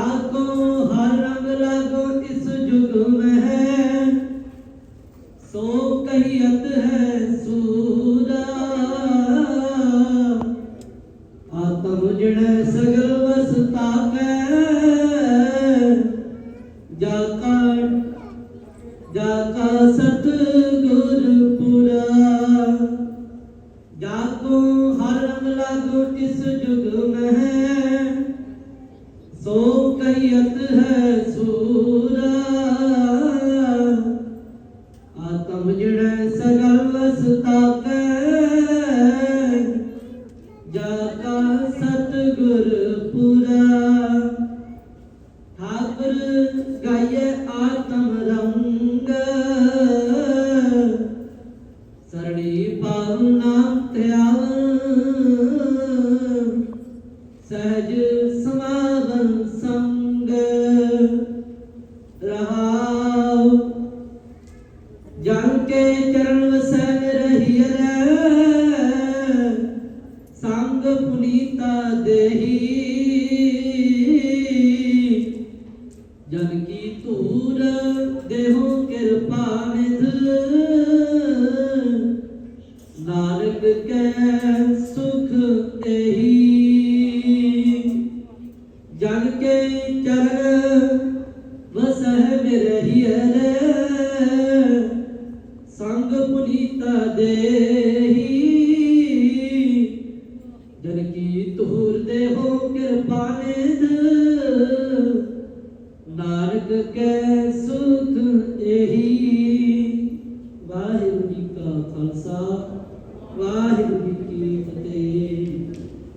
ਲਾਗੋ ਹਰ ਰੰਗ ਲਾਗੋ ਇਸ ਜੁਗ ਮਹਿ। ਸੋ ਕਹੀਤ ਹੈ ਸੂਰਾ। ਆਤਮ ਜਿਹੜਾ ਸਗਲ ਵਸਤਾ ਕੈ ਜਾ ਕਾ ਜਾ ਕਾ ਸਤ ਗੁਰ ਪੁਰਾ। ਜਾ ਕੋ ਹਰ ਰੰਗ ਲਾਗੋ ਇਸ ਜੁਗ ਮਹਿ। ਸੋ ਕਹੀਤ ਹੈ ਸੂਰਾ। ਆਤਮ ਜਿਹੜਾ ਸਗਲ ਵਸਤਾਕੈ ਜਾ ਕਾ ਸਤਿਗੁਰ ਠਾਕੁਰ ਗਾਇਏ ਆਤਮ ਰੰਗ। ਸਰਣੀ ਪਾਉਨਾ ਧਿਆਵ। ਸਹਿਜ ਰਹਾਉ। ਜਨ ਕੇ ਚਰਨ ਵਸੈ ਰਹੀਐ ਸੰਗ ਪੁਨੀਤਾ ਦੇਹੀ। ਜਨ ਕੀ ਧੂਰ ਦੇਹੋ ਕਿਰਪਾ ਨਿਧ। ਜਨ ਕੇ ਚਰਨ ਵਸਹਿ ਮਿਰਹੀਐ ਸੰਗ ਪੁਨੀਤਾ ਦੇਹੀ। ਜਨ ਕੀ ਧੂਰ ਦੇਹੋ ਕਿਰਪਾ ਨਿਧ ਨਾਨਕ ਕੈ ਸੁਖ ਇਹੀ। ਵਾਹਿਗੁਰੂ ਜੀ ਕਾ ਖਾਲਸਾ, ਵਾਹਿਗੁਰੂ ਜੀ ਕੀ ਫਤਿਹ।